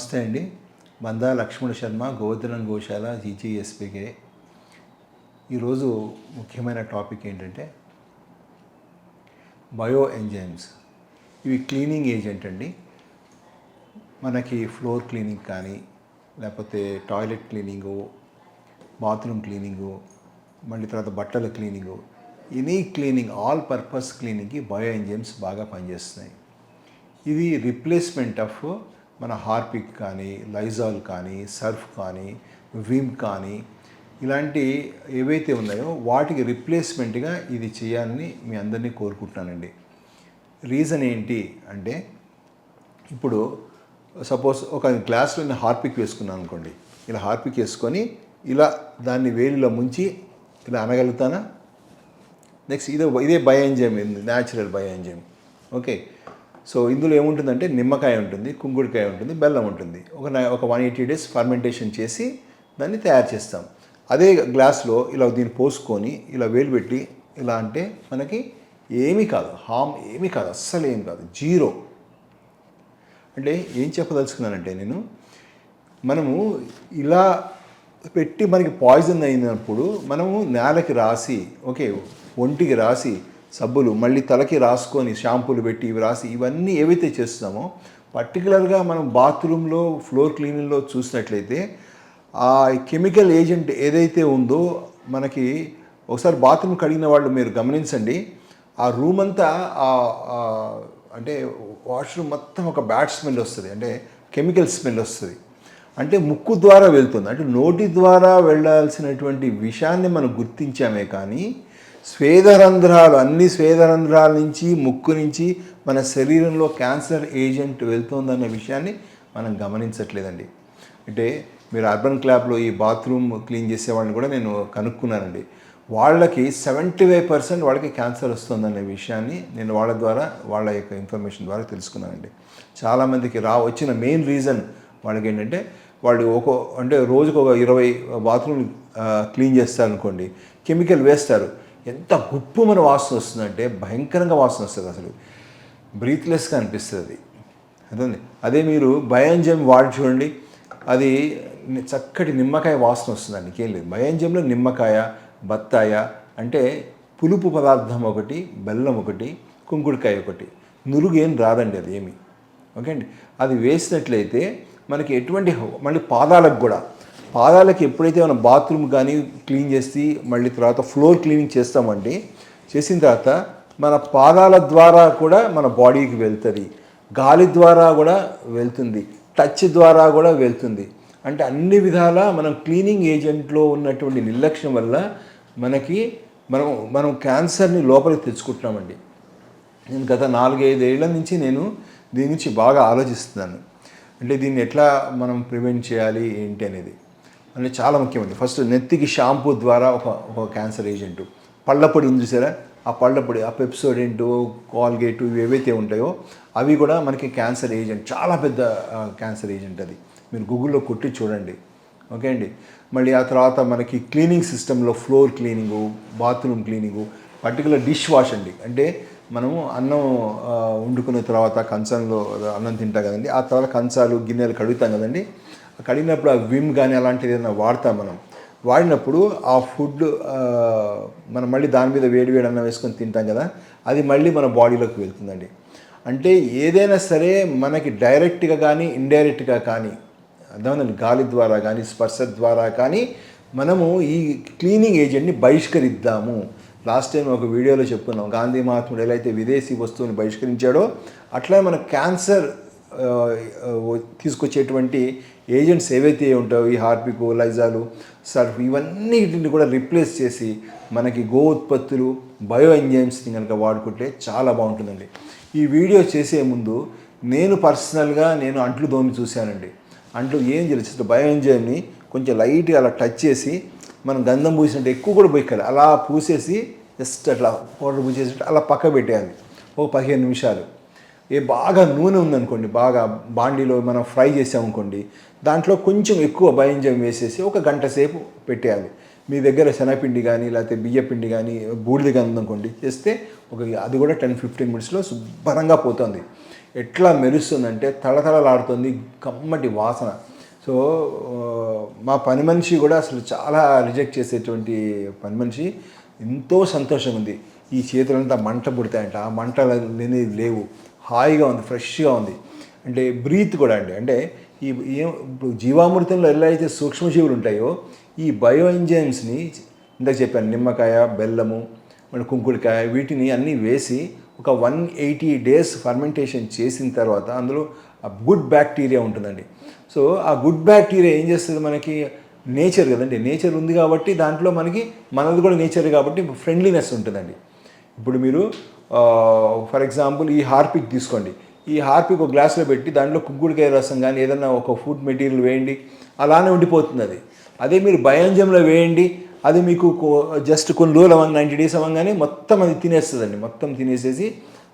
నమస్తే అండి. బందా లక్ష్మణ శర్మ గోవర్ధనం గోశాల జీజీఎస్పీకే. ఈరోజు ముఖ్యమైన టాపిక్ ఏంటంటే బయో ఎంజైమ్స్. ఇవి క్లీనింగ్ ఏజెంట్ అండి. మనకి ఫ్లోర్ క్లీనింగ్ కానీ లేకపోతే టాయిలెట్ క్లీనింగు బాత్రూమ్ క్లీనింగు మళ్ళీ తర్వాత బట్టల cleaning any cleaning all purpose క్లీనింగ్కి bio enzymes బాగా పనిచేస్తున్నాయి. ఇది రిప్లేస్మెంట్ ఆఫ్ మన హార్పిక్ కానీ లైజాల్ కానీ సర్ఫ్ కానీ విమ్ కానీ ఇలాంటి ఏవైతే ఉన్నాయో వాటికి రిప్లేస్మెంట్గా ఇది చేయాలని మీ అందరినీ కోరుకుంటున్నానండి. రీజన్ ఏంటి అంటే ఇప్పుడు సపోజ్ ఒక గ్లాస్లో నేను హార్పిక్ వేసుకున్నాను అనుకోండి. ఇలా హార్పిక్ వేసుకొని ఇలా దాన్ని వేలిలో ముంచి ఇలా అనగలుగుతానా? నెక్స్ట్ ఇదే ఇదే bioenzyme natural bioenzyme okay. So ఇందులో ఏముంటుందంటే నిమ్మకాయ ఉంటుంది కుంకుడుకాయ ఉంటుంది బెల్లం ఉంటుంది. ఒక ఒక వన్ ఎయిటీ డేస్ ఫర్మెంటేషన్ చేసి దాన్ని తయారు చేస్తాం. అదే గ్లాస్లో ఇలా దీన్ని పోసుకొని ఇలా వేలు పెట్టి ఇలా అంటే మనకి ఏమీ కాదు హామ్ ఏమీ కాదు అస్సలు ఏం కాదు జీరో. అంటే ఏం చెప్పదలుచుకున్నానంటే నేను మనము ఇలా పెట్టి మనకి పాయిజన్ అయినప్పుడు మనము నేలకి రాసి ఓకే ఒంటికి రాసి సబ్బులు మళ్ళీ తలకి రాసుకొని షాంపూలు పెట్టి ఇవి రాసి ఇవన్నీ ఏవైతే చేస్తున్నామో పర్టికులర్గా మనం బాత్రూంలో ఫ్లోర్ క్లీనింగ్లో చూసినట్లయితే ఆ కెమికల్ ఏజెంట్ ఏదైతే ఉందో మనకి ఒకసారి బాత్రూమ్ కడిగిన వాళ్ళు మీరు గమనించండి. ఆ రూమ్ అంతా ఆ- అంటే వాష్రూమ్ మొత్తం ఒక బ్యాడ్ స్మెల్ వస్తుంది. అంటే కెమికల్ స్మెల్ వస్తుంది. అంటే ముక్కు ద్వారా వెళ్తుంది. అంటే నోటి ద్వారా వెళ్ళాల్సినటువంటి విషయాన్ని మనం గుర్తించామే కానీ స్వేదరంధ్రాలు అన్ని స్వేదరంధ్రాల నుంచి ముక్కు నుంచి మన శరీరంలో క్యాన్సర్ ఏజెంట్ వెళ్తుందన్న విషయాన్ని మనం గమనించట్లేదండి. అంటే మీరు అర్బన్ క్లాబ్లో ఈ బాత్రూమ్ క్లీన్ చేసే వాళ్ళని కూడా నేను కనుక్కున్నానండి. వాళ్ళకి సెవెంటీ ఫైవ్ పర్సెంట్ వాళ్ళకి క్యాన్సర్ వస్తుందనే విషయాన్ని నేను వాళ్ళ ద్వారా వాళ్ళ యొక్క ఇన్ఫర్మేషన్ ద్వారా తెలుసుకున్నానండి. చాలామందికి రా వచ్చిన మెయిన్ రీజన్ వాళ్ళకి ఏంటంటే వాళ్ళు ఒక అంటే రోజుకు ఒక ఇరవై బాత్రూమ్ క్లీన్ చేస్తారనుకోండి కెమికల్ వేస్తారు. ఎంత గుప్పుమని వాసన వస్తుందంటే భయంకరంగా వాసన వస్తుంది అసలు. బ్రీత్లెస్గా అనిపిస్తుంది అది. అదే అదే మీరు భయంజం వాడి చూడండి అది చక్కటి నిమ్మకాయ వాసన వస్తుందండి ఇంకేం లేదు. భయంజంలో నిమ్మకాయ బత్తాయ అంటే పులుపు పదార్థం ఒకటి బెల్లం ఒకటి కుంకుడుకాయ ఒకటి. నురుగు ఏం రాదండి అది ఏమి. ఓకే అండి అది వేసినట్లయితే మనకి ఎటువంటి మళ్ళీ పాదాలకు కూడా పాదాలకు ఎప్పుడైతే మనం బాత్రూమ్ కానీ క్లీన్ చేసి మళ్ళీ తర్వాత ఫ్లోర్ క్లీనింగ్ చేస్తామండి చేసిన తర్వాత మన పాదాల ద్వారా కూడా మన బాడీకి వెళ్తుంది. గాలి ద్వారా కూడా వెళ్తుంది. టచ్ ద్వారా కూడా వెళ్తుంది. అంటే అన్ని విధాలా మనం క్లీనింగ్ ఏజెంట్లో ఉన్నటువంటి నిర్లక్ష్యం వల్ల మనకి మనం మనం క్యాన్సర్ని లోపలికి తెచ్చుకుంటున్నామండి. నేను గత నాలుగైదేళ్ళ నుంచి నేను దీని గురించి బాగా ఆలోచిస్తున్నాను. అంటే దీన్ని ఎట్లా మనం ప్రివెంట్ చేయాలి ఏంటి అనేది. అంటే చాలా ముఖ్యమండి ఫస్ట్ నెత్తికి షాంపూ ద్వారా ఒక ఒక క్యాన్సర్ ఏజెంట్. పళ్ళపొడి ఉంది చూసారా? ఆ పళ్ళపొడి ఆ పెప్సోడెంట్ కాల్గేట్ ఇవి ఏవైతే ఉంటాయో అవి కూడా మనకి క్యాన్సర్ ఏజెంట్ చాలా పెద్ద క్యాన్సర్ ఏజెంట్ అది. మీరు గూగుల్లో కొట్టి చూడండి. ఓకే అండి? మళ్ళీ ఆ తర్వాత మనకి క్లీనింగ్ సిస్టంలో floor cleaning bathroom cleaning particular dish wash అండి. అంటే మనము అన్నం వండుకున్న తర్వాత కంచంలో అన్నం తింటాం కదండి. ఆ తర్వాత కంచాలు గిన్నెలు కడుగుతాం కదండి. కడిగినప్పుడు ఆ విమ్ కానీ అలాంటిది ఏదైనా వాడతాం మనం. వాడినప్పుడు ఆ ఫుడ్ మనం మళ్ళీ దాని మీద వేడి వేడి అన్నం వేసుకొని తింటాం కదా అది మళ్ళీ మన బాడీలోకి వెళ్తుందండి. అంటే ఏదైనా సరే మనకి డైరెక్ట్గా కానీ ఇండైరెక్ట్గా కానీ అర్థమైందండి? గాలి ద్వారా కానీ స్పర్శ ద్వారా కానీ మనము ఈ క్లీనింగ్ ఏజెంట్ని బహిష్కరిద్దాము. లాస్ట్ టైం ఒక వీడియోలో చెప్పుకున్నాం గాంధీ మహాత్ముడు ఎలా అయితే విదేశీ వస్తువుని బహిష్కరించాడో అట్లా మన క్యాన్సర్ తీసుకొచ్చేటువంటి ఏజెంట్స్ ఏవైతే ఉంటాయో ఈ హార్పిక్ లైజాలు సర్ఫ్ ఇవన్నీటిని కూడా రిప్లేస్ చేసి మనకి గో ఉత్పత్తులు బయో ఎంజైమ్స్ని కనుక వాడుకుంటే చాలా బాగుంటుందండి. ఈ వీడియో చేసే ముందు నేను పర్సనల్గా నేను అంట్లు దోమి చూశానండి. అంట్లు ఏం చేయలేదు బయో ఎంజైమ్ని కొంచెం లైట్గా అలా టచ్ చేసి మనం గంధం పూసినట్టు ఎక్కువ కూడా పోయికాలి అలా పూసేసి జస్ట్ అట్లా పౌడర్ పూసేసి అలా పక్క పెట్టేయాలి. ఒక పదిహేను నిమిషాలు. ఏ బాగా నూనె ఉందనుకోండి బాగా బాండీలో మనం ఫ్రై చేసామనుకోండి దాంట్లో కొంచెం ఎక్కువ భయంజం వేసేసి ఒక గంట సేపు పెట్టేయాలి. మీ దగ్గర శనగపిండి కానీ లేకపోతే బియ్యపిండి కానీ బూడిద కానీ ఉందనుకోండి చేస్తే ఒక అది కూడా టెన్ ఫిఫ్టీన్ మినిట్స్లో శుభ్రంగా పోతుంది. ఎట్లా మెరుస్తుందంటే తళతళలాడుతుంది కమ్మటి వాసన. సో మా పని మనిషి కూడా అసలు చాలా రిజెక్ట్ చేసేటువంటి పని మనిషి. ఎంతో సంతోషం ఉంది. ఈ చేతులంతా మంట పుడతాయంట. ఆ మంటలు అనేది లేవు. హాయిగా ఉంది ఫ్రెష్గా ఉంది. అంటే బ్రీత్ కూడా అండి. అంటే ఈ ఏం ఇప్పుడు జీవామృతంలో ఎలా అయితే సూక్ష్మజీవులు ఉంటాయో ఈ బయో ఎంజైమ్స్ని ఇందాక చెప్పాను నిమ్మకాయ బెల్లము మన కుంకుడికాయ వీటిని అన్నీ వేసి ఒక వన్ ఎయిటీ డేస్ ఫర్మెంటేషన్ చేసిన తర్వాత అందులో ఆ గుడ్ బ్యాక్టీరియా ఉంటుందండి. సో ఆ గుడ్ బ్యాక్టీరియా ఏం చేస్తుంది మనకి? నేచర్ కదండి. నేచర్ ఉంది కాబట్టి దాంట్లో మనకి మనది కూడా నేచర్ కాబట్టి ఫ్రెండ్లీనెస్ ఉంటుందండి. ఇప్పుడు మీరు ఫర్ ఎగ్జాంపుల్ ఈ హార్పిక్ తీసుకోండి. ఈ హార్పిక్ ఒక గ్లాస్లో పెట్టి దాంట్లో కుగ్గుడికాయ రసం కానీ ఏదైనా ఒక ఫుడ్ మెటీరియల్ వేయండి అలానే ఉండిపోతుంది అది. అదే మీరు భయంజంలో వేయండి అది మీకు జస్ట్ కొన్ని రోజులు అవ్వంగా నైంటీ డేస్ అవ్వగానే మొత్తం అది తినేస్తుందండి. మొత్తం తినేసేసి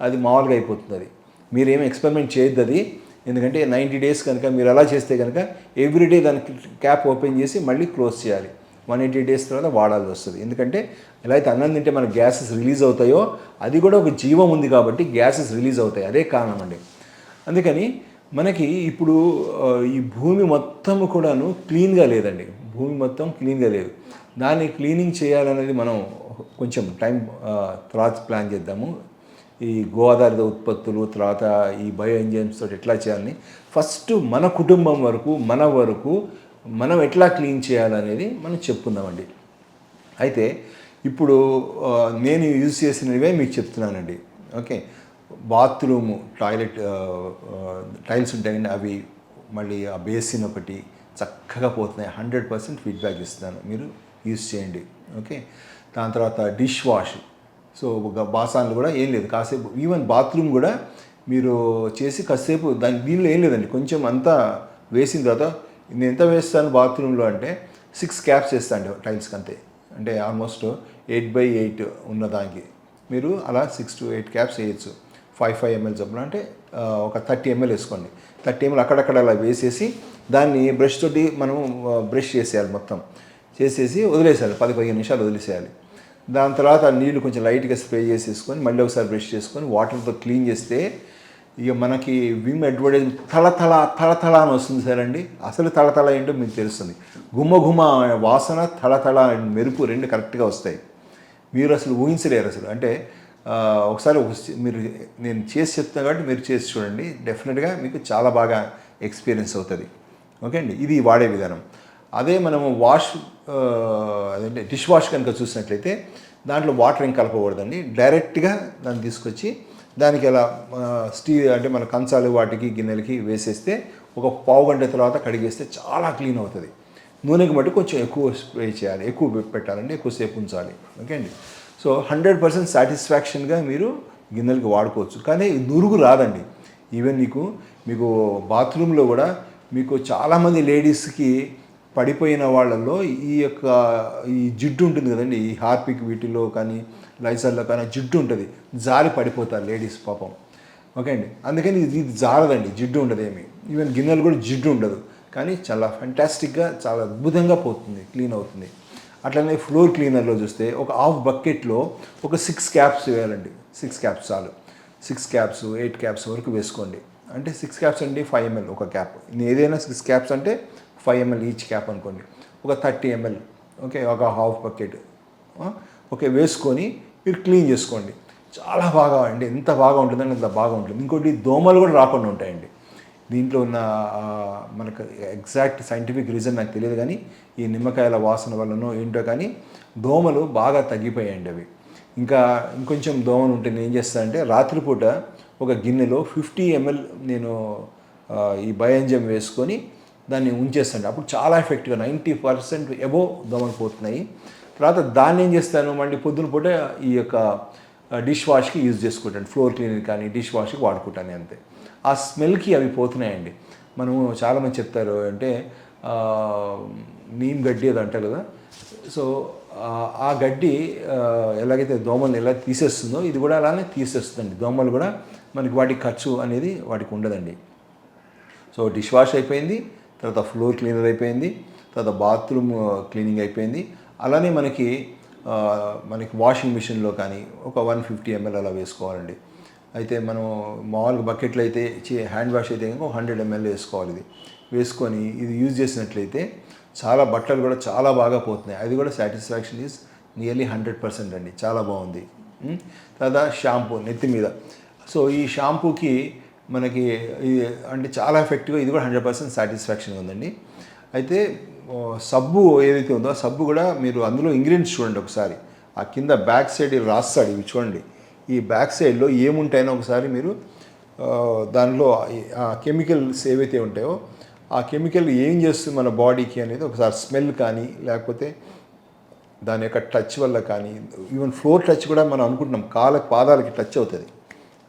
అది మామూలుగా అయిపోతుంది అది. మీరేం ఎక్స్పెరిమెంట్ చేయొద్దు అది. ఎందుకంటే నైంటీ డేస్ కనుక మీరు అలా చేస్తే కనుక ఎవ్రీడే దానికి క్యాప్ ఓపెన్ చేసి మళ్ళీ క్లోజ్ చేయాలి. వన్ ఎయిటీ డేస్ తర్వాత వాడాల్సి వస్తుంది. ఎందుకంటే ఎలా అయితే అన్నం తింటే మన గ్యాసెస్ రిలీజ్ అవుతాయో అది కూడా ఒక జీవం ఉంది కాబట్టి గ్యాసెస్ రిలీజ్ అవుతాయి. అదే కారణం అండి. అందుకని మనకి ఇప్పుడు ఈ భూమి మొత్తం కూడాను క్లీన్గా లేదండి. భూమి మొత్తం క్లీన్గా లేదు. దాన్ని క్లీనింగ్ చేయాలనేది మనం కొంచెం టైం తర్వాత ప్లాన్ చేద్దాము. ఈ గో ఆధారిత ఉత్పత్తులు తర్వాత ఈ బయో ఎంజైమ్స్ తోటి ఎట్లా చేయాలని. ఫస్ట్ మన కుటుంబం వరకు మన వరకు మనం ఎట్లా క్లీన్ చేయాలనేది మనం చెప్పుకుందామండి. అయితే ఇప్పుడు నేను యూజ్ చేసినవే మీకు చెప్తున్నానండి. ఓకే? బాత్రూము టాయిలెట్ టైల్స్ ఉంటాయండి అవి మళ్ళీ ఆ బేసిన్ ఒకటి చక్కగా పోతున్నాయి. హండ్రెడ్ పర్సెంట్ ఫీడ్బ్యాక్ ఇస్తున్నాను. మీరు యూజ్ చేయండి. ఓకే? దాని తర్వాత డిష్ వాష్. సో ఒక బాసాన్లు కూడా ఏం లేదు. కాసేపు ఈవెన్ బాత్రూమ్ కూడా మీరు చేసి కాసేపు దాని దీనిలో ఏం లేదండి. కొంచెం అంతా వేసిన తర్వాత నేను ఎంత వేస్తాను బాత్రూంలో అంటే సిక్స్ క్యాప్స్ వేస్తాను టైల్స్కి అంతే అంటే ఆల్మోస్ట్ ఎయిట్ బై ఎయిట్ ఉన్న దానికి. మీరు అలా సిక్స్ టు ఎయిట్ క్యాప్స్ వేయచ్చు. ఫైవ్ ఫైవ్ ఎంఎల్ చొప్పున అంటే ఒక థర్టీ ఎంఎల్ వేసుకోండి. థర్టీ ఎంఎల్ అక్కడక్కడ అలా వేసేసి దాన్ని బ్రష్ తోటి మనం బ్రష్ చేసేయాలి మొత్తం. చేసేసి వదిలేసేయాలి. పది పదిహేను నిమిషాలు వదిలేసేయాలి. దాని తర్వాత నీళ్ళు నీళ్ళు కొంచెం లైట్గా స్ప్రే చేసేసుకొని మళ్ళీ ఒకసారి బ్రష్ చేసుకొని వాటర్తో క్లీన్ చేస్తే ఇక మనకి విమ్ అడ్వర్టైజ్ తళతళ తళతళ అని వస్తుంది సార్ అండి. అసలు తళతళ ఏంటో మీకు తెలుస్తుంది. గుమ్మ గుమ్మ వాసన తళతళ అండ్ మెరుపు రెండు కరెక్ట్గా వస్తాయి. మీరు అసలు ఊహించలేరు అసలు. అంటే ఒకసారి మీరు నేను చేసి చెప్తాను కాబట్టి మీరు చేసి చూడండి. డెఫినెట్గా మీకు చాలా బాగా ఎక్స్పీరియన్స్ అవుతుంది. ఓకే అండి? ఇది వాడే విధానం. అదే మనము వాష్ అదంటే డిష్ వాష్ కనుక చూసినట్లయితే దాంట్లో వాటర్ ఏం కలపకూడదండి. డైరెక్ట్గా దాన్ని తీసుకొచ్చి దానికి ఇలా స్టీల్ అంటే మన కంచాలు వాటికి గిన్నెలకి వేసేస్తే ఒక పావు గంట తర్వాత కడిగేస్తే చాలా క్లీన్ అవుతుంది. నూనెకి మట్టి కొంచెం ఎక్కువ స్ప్రే చేయాలి ఎక్కువ పెట్టాలండి ఎక్కువసేపు ఉంచాలి. ఓకే అండి? సో హండ్రెడ్ పర్సెంట్ సాటిస్ఫాక్షన్గా మీరు గిన్నెలకి వాడుకోవచ్చు. కానీ నురుగు రాదండి. ఈవెన్ మీకు మీకు బాత్రూంలో కూడా మీకు చాలామంది లేడీస్కి పడిపోయిన వాళ్ళల్లో ఈ యొక్క ఈ జిడ్డు ఉంటుంది కదండి ఈ హార్పిక్ వీటిలో కానీ లైసర్లో కానీ జిడ్డు ఉంటుంది. జారి పడిపోతారు లేడీస్ పాపం. ఓకే అండి? అందుకని ఇది ఇది జారదండి జిడ్డు ఉండదు ఏమి. ఈవెన్ గిన్నెలు కూడా జిడ్డు ఉండదు. కానీ చాలా ఫ్యాంటాస్టిక్గా చాలా అద్భుతంగా పోతుంది క్లీన్ అవుతుంది. అట్లనే ఫ్లోర్ క్లీనర్లో చూస్తే ఒక హాఫ్ బకెట్లో ఒక సిక్స్ క్యాప్స్ వేయాలండి. సిక్స్ క్యాప్స్ చాలు. సిక్స్ క్యాప్స్ ఎయిట్ క్యాప్స్ వరకు వేసుకోండి. అంటే సిక్స్ క్యాప్స్ అండి ఫైవ్ ఎంఎల్ ఒక క్యాప్ ఏదైనా సిక్స్ క్యాప్స్ అంటే ఫైవ్ ఎంఎల్ ఈచ్ క్యాప్ అనుకోండి. ఒక థర్టీ ఎంఎల్ ఓకే ఒక హాఫ్ బకెట్ ఓకే వేసుకొని మీరు క్లీన్ చేసుకోండి. చాలా బాగా అండి. ఎంత బాగా ఉంటుందంటే అంత బాగా ఉంటుంది. ఇంకోటి దోమలు కూడా రాకుండా ఉంటాయండి. దీంట్లో ఉన్న మనకు ఎగ్జాక్ట్ సైంటిఫిక్ రీజన్ నాకు తెలియదు కానీ ఈ నిమ్మకాయల వాసన వల్లనో ఏంటో కానీ దోమలు బాగా తగ్గిపోయాయండి అవి. ఇంకా ఇంకొంచెం దోమలు ఉంటే నేను ఏం చేస్తానంటే రాత్రిపూట ఒక గిన్నెలో ఫిఫ్టీ ఎంఎల్ నేను ఈ బయంజం వేసుకొని దాన్ని ఉంచేస్తాను అప్పుడు చాలా ఎఫెక్ట్గా నైంటీ పర్సెంట్ ఎబో దోమలు పోతున్నాయి. తర్వాత దాన్ని ఏం చేస్తాను? మళ్ళీ పొద్దున పూట ఈ యొక్క డిష్ వాష్కి యూజ్ చేసుకుంటాను. ఫ్లోర్ క్లీనర్ కానీ డిష్ వాష్కి వాడుకుంటాను అంతే. ఆ స్మెల్కి అవి పోతున్నాయండి. మనము చాలామంది చెప్తారు అంటే నీమ్ గడ్డి అది అంటారు కదా? సో ఆ- గడ్డి ఎలాగైతే దోమల్ని ఎలా తీసేస్తుందో ఇది కూడా అలానే తీసేస్తుందండి. దోమలు కూడా మనకి వాటి ఖర్చు అనేది వాటికి ఉండదండి. సో డిష్ వాష్ అయిపోయింది. తర్వాత ఫ్లోర్ క్లీనర్ అయిపోయింది తర్వాత బాత్రూమ్ క్లీనింగ్ అయిపోయింది. అలానే మనకి మనకి వాషింగ్ మిషన్లో కానీ ఒక వన్ ఫిఫ్టీ ఎంఎల్ అలా వేసుకోవాలండి. అయితే మనం మామూలుగా బకెట్లు అయితే హ్యాండ్ వాష్ అయితే ఇంకో హండ్రెడ్ ఎంఎల్ వేసుకోవాలి ఇది. వేసుకొని ఇది యూజ్ చేసినట్లయితే చాలా బట్టలు కూడా చాలా బాగా పోతున్నాయి. అది కూడా satisfaction is nearly hundred percent అండి. చాలా బాగుంది. తర్వాత షాంపూ నెత్తి మీద. సో ఈ షాంపూకి మనకి ఇది అంటే చాలా ఎఫెక్టివ్గా ఇది కూడా హండ్రెడ్ పర్సెంట్ సాటిస్ఫాక్షన్ ఉందండి. అయితే సబ్బు ఏదైతే ఉందో ఆ సబ్బు కూడా మీరు అందులో ఇంగ్రీడియంట్స్ చూడండి ఒకసారి. ఆ కింద బ్యాక్ సైడ్ రాస్తాడు ఇవి చూడండి. ఈ బ్యాక్ సైడ్లో ఏముంటాయనో ఒకసారి మీరు దానిలో ఆ కెమికల్స్ ఏవైతే ఉంటాయో ఆ కెమికల్ ఏం చేస్తుంది మన బాడీకి అనేది ఒకసారి స్మెల్ కానీ లేకపోతే దాని యొక్క టచ్ వల్ల కానీ ఈవెన్ ఫ్లోర్ టచ్ కూడా మనం అనుకుంటున్నాం. కాళ్ళ పాదాలకి టచ్ అవుతుంది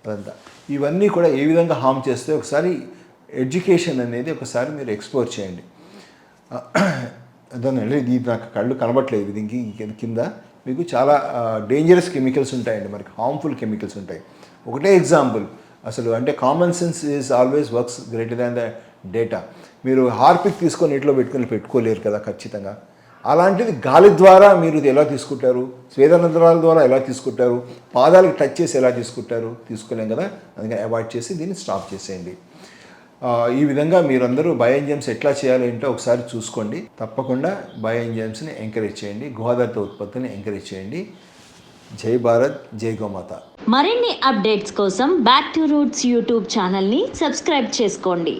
అదంతా. ఇవన్నీ కూడా ఏ విధంగా హామ్ చేస్తే ఒకసారి ఎడ్యుకేషన్ అనేది ఒకసారి మీరు ఎక్స్ప్లోర్ చేయండి. అదేనండి ఇది నాకు కళ్ళు కనబట్లేదు దీనికి కింద మీకు చాలా డేంజరస్ కెమికల్స్ ఉంటాయండి మనకి హార్మ్ఫుల్ కెమికల్స్ ఉంటాయి. ఒకటే ఎగ్జాంపుల్ అసలు అంటే common sense is always works greater than the data మీరు హార్పిక్ తీసుకొని ఇంట్లో పెట్టుకొని పెట్టుకోలేరు కదా ఖచ్చితంగా. అలాంటిది గాలి ద్వారా మీరు ఇది ఎలా తీసుకుంటారు? స్వేదనంతరాల ద్వారా ఎలా తీసుకుంటారు? పాదాలకు టచ్ చేసి ఎలా తీసుకుంటారు? తీసుకోలేం కదా? అందుకని అవాయిడ్ చేసి దీన్ని స్టాప్ చేసేయండి. ఈ విధంగా మీరందరూ బయోఎంజైమ్స్ ఎట్లా చేయాలి ఏంటో ఒకసారి చూసుకోండి. తప్పకుండా బయోఎంజైమ్స్ని ఎంకరేజ్ చేయండి. గోదావరి ఉత్పత్తిని ఎంకరేజ్ చేయండి. జై భారత్ జై గోమాత. మరిన్ని అప్డేట్స్ కోసం బ్యాక్ టు రూట్స్ యూట్యూబ్ ఛానల్ని సబ్స్క్రైబ్ చేసుకోండి.